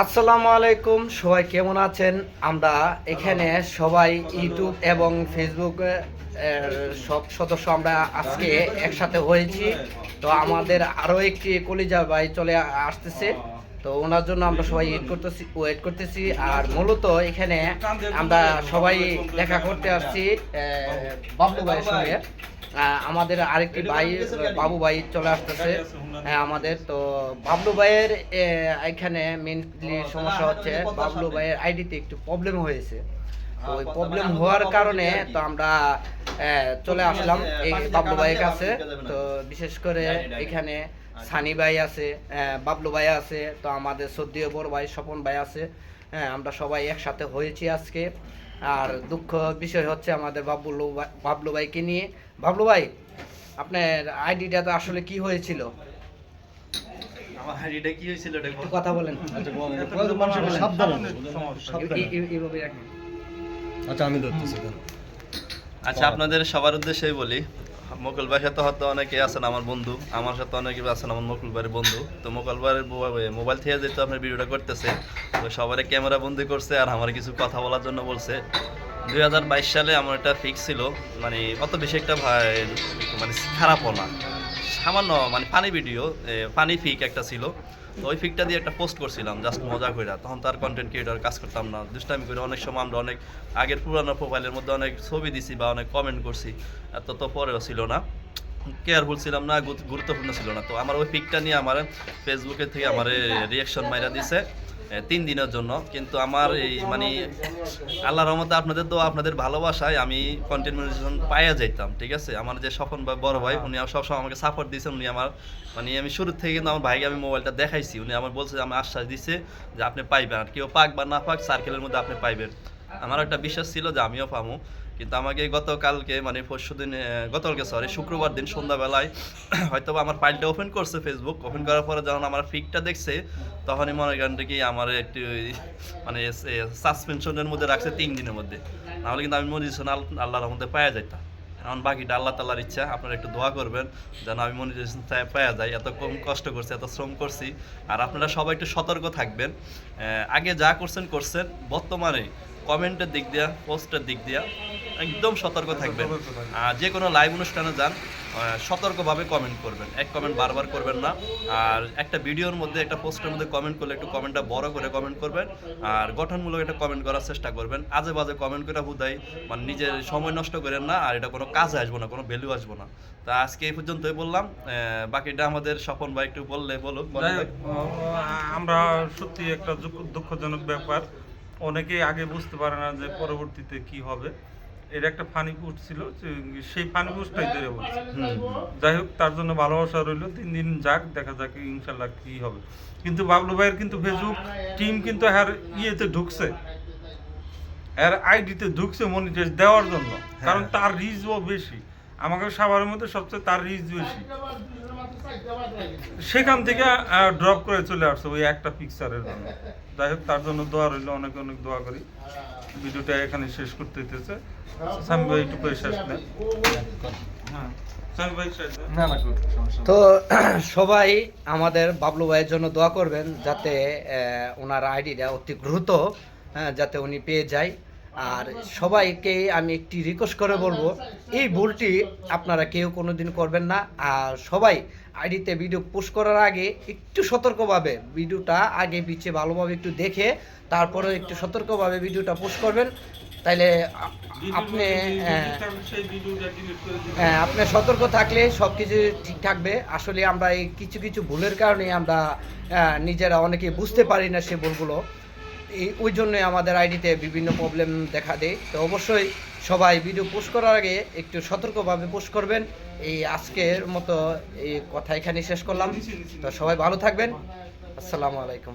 আসসালামু আলাইকুম, সবাই কেমন আছেন? আমরা এখানে সবাই ইউটিউব এবং ফেসবুক সব সদস্য আমরা আজকে একসাথে হয়েছি। তো আমাদের আরও একটি কলিজা ভাই চলে আসতেছে। তো ওনার জন্য আমরা সবাই ওয়েট করতেছি ওয়েট করতেছি। আর মূলত এখানে আমরা সবাই দেখা করতে আসছি বাবলু ভাইয়ের সঙ্গে। আমাদের আরেকটি ভাই বাবু ভাই চলে আসতেছে। হ্যাঁ আমাদের। তো বাবলু ভাইয়ের এখানে মেনলি সমস্যা হচ্ছে বাবলু ভাইয়ের আইডিতে একটু প্রবলেম হয়েছে। তো ওই প্রবলেম হওয়ার কারণে তো আমরা চলে আসলাম এই বাবলু ভাইয়ের কাছে। তো বিশেষ করে এখানে সানি ভাই আছে বাবলু ভাই আছে তো আমাদের সদ্যীয় বড় ভাই স্বপন ভাই আছে। হ্যাঁ আমরা সবাই একসাথে হয়েছি আজকে। আর দুঃখ বিষয় হচ্ছে আমাদের বাবলু বাবলু ভাইকে নিয়ে। বাবলু ভাই আপনার আইডিটা তো আসলে কি হয়েছিল? আমার হাড়িটা কি হয়েছিল এটা একটু কথা বলেন। আচ্ছা আমি ধরতেছি আচ্ছা আপনাদের সবার উদ্দেশ্যে বলি মকুল ভাইয়ের সাথে হয়তো অনেকে আছেন, আমার বন্ধু। আমার সাথে অনেকে আছেন, আমার মোকল ভাইয়ের বন্ধু। তো মোকল ভাইয়ের মোবাইল- থেকে যেহেতু আপনার ভিডিওটা করতেছে, তো সবারই ক্যামেরা বন্দি করছে আর আমার কিছু কথা বলার জন্য বলছে। দুই হাজার বাইশ সালে আমার একটা ফিক্স ছিল মানে অত বেশি একটা ভাই মানে খারাপও না। সামান্য মানে পানি ভিডিও পানি ফিক একটা ছিল। তো ওই ফিকটা দিয়ে একটা পোস্ট করছিলাম জাস্ট মজা করে তখন তার কন্টেন্ট ক্রিয়েটার কাজ করতাম না। দুষ্টামি করে অনেক সময় আমরা অনেক আগের পুরানো প্রোফাইলের মধ্যে অনেক ছবি দিছি বা অনেক কমেন্ট করছি। এত তো পরেও ছিল না। কেয়ারফুল ছিলাম না গুরুত্বপূর্ণ ছিল না। তো আমার ওই পিকটা নিয়ে আমার ফেসবুকের থেকে আমার রিয়াকশন মাইরা দিছে। তিন দিনের জন্য। কিন্তু আমার এই মানে আল্লাহ রহমতে আপনাদের তো আপনাদের ভালোবাসায় আমি কন্টেন্ট মনিটাইজেশন পাইয়া যাইতাম, ঠিক আছে? আমার যে স্বপন ভাই, বড় ভাই, উনি সবসময় আমাকে সাপোর্ট দিয়েছেন, উনি আমার মানে আমি শুরু থেকে কিন্তু আমার ভাইকে আমি মোবাইলটা দেখাইছি। উনি আমার বলছে, আমি আশ্বাস দিছে যে আপনি পাইবেন। আর কেউ পাক বা না পাক সার্কেলের মধ্যে আপনি পাইবেন। আমার একটা বিশ্বাস ছিল যে আমিও পাবো কিন্তু আমাকে গতকালকে মানে পরশু দিন গতকালকে সরি শুক্রবার দিন সন্ধ্যাবেলায় হয়তো আমার ফাইলটা ওপেন করছে ফেসবুক ওপেন করার পরে যখন আমার ফিকটা দেখছে, তখনই মনে করেন কি আমার একটি মানে সাসপেনশনের মধ্যে রাখছে তিন দিনের মধ্যে। নাহলে কিন্তু আমি মনিটেশন আল্লাহর মধ্যে পাওয়া যাইতাম এখন বাকিটা আল্লাহ তাল্লার ইচ্ছা, আপনারা একটু দোয়া করবেন, যেন আমি মনিটাইজেশন পাওয়া যায় এত কম কষ্ট করছি, এত শ্রম করছি। আর আপনারা সবাই একটু সতর্ক থাকবেন। আগে যা করছেন করছেন। বর্তমানে কমেন্টের দিক দিয়া পোস্টের দিক দিয়া একদম সতর্ক থাকবেন। আর যে কোনো লাইভ অনুষ্ঠানে যান সতর্কভাবে কমেন্ট করবেন। এক কমেন্ট বারবার করবেন না। আর একটা ভিডিওর মধ্যে একটা পোস্টের মধ্যে কমেন্ট করলে একটু কমেন্টটা বড় করে কমেন্ট করবেন। আর গঠনমূলক একটা কমেন্ট করার চেষ্টা করবেন। আজে বাজে কমেন্ট করে হুদাই মানে নিজের সময় নষ্ট করেন না আর এটা কোনো কাজে আসব না কোনো ভ্যালু আসব না। তা আজকে এই পর্যন্তই বললাম। বাকিটা আমাদের স্বপন ভাই একটু বললে বলুক আমরা সত্যি একটা দুঃখজনক ব্যাপার। অনেকেই আগে বুঝতে পারে না যে পরবর্তীতে কি হবে। এর একটা ফানি পোস্ট ছিল সেই ফানি পোস্টটাই ধরে বলছে। যাই হোক তার জন্য ভালোবাসা রইল। তিন দিন যাক দেখা যাক ইনশাল্লাহ কি হবে। কিন্তু বাবলু ভাইয়ের কিন্তু ফেসবুক টিম কিন্তু হ্যার ইয়েতে ঢুকছে। এর আইডিতে ঢুকছে মনিটাইজ দেওয়ার জন্য। কারণ তার রিচও বেশি। আমাকে সবার মধ্যে সবচেয়ে তার রিচ বেশি। সেখান থেকে ড্রপ করে চলে আসছে ওই একটা পিকচারের জন্য। যাই হোক তার জন্য দোয়া রইল অনেক অনেক দোয়া করি। ভিডিওটা এখানে শেষ করতে হইতেছে। সামি ভাই একটু করে শেষ হ্যাঁ। তো সবাই আমাদের বাবলু ভাইয়ের জন্য দোয়া করবেন যাতে ওনার আইডিটা অতি দ্রুত হ্যাঁ, যাতে উনি পেয়ে যায়। আর সবাইকে আমি একটি রিকোয়েস্ট করে বলব, এই ভুলটি আপনারা কেউ কোনো দিন করবেন না। আর সবাই আইডিতে ভিডিও পোস্ট করার আগে একটু সতর্কভাবে ভিডিওটা আগে পিছিয়ে ভালোভাবে একটু দেখে, তারপরে একটু সতর্কভাবে ভিডিওটা পোস্ট করবেন। তাইলে আপনি দিন হ্যাঁ আপনি সতর্ক থাকলে সব কিছু ঠিক থাকবে। আসলে আমরা এই কিছু কিছু ভুলের কারণে আমরা নিজেরা অনেকে বুঝতে পারি না সে ভুলগুলো। এই ওই জন্য আমাদের আইডিতে বিভিন্ন প্রবলেম দেখা দেয়। তো অবশ্যই সবাই ভিডিও পোস্ট করার আগে একটু সতর্কভাবে পোস্ট করবেন। এই আজকের মতো এই কথা এখানে শেষ করলাম। তো সবাই ভালো থাকবেন। আসসালামু আলাইকুম।